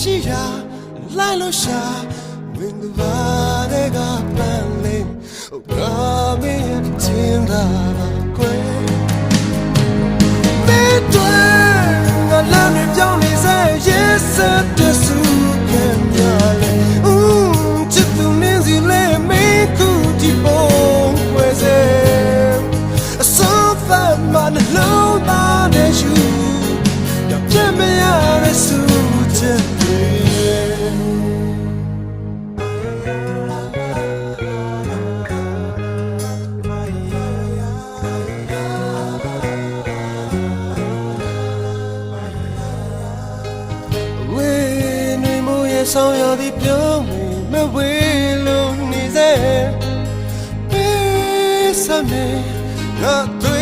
ရှိရာလိုက်လို့ရှာမင်္ဂလာတွေကပန်းလေးငါမင်းရဲ့ချင်းသာပါကွယ်မေတ္တာငါလမ်းတွေပြောင်းနေစေ yes the su can yale um ချစ်သူမင်းစီလဲမင်းခုဒီပုံွယ်စေအစောဖတ်မနှလုံး ဆောင်ရသည်ပြုံးမဝေးလို့နေစေပေးစမေငါတွေးရငါသားရငါပဲ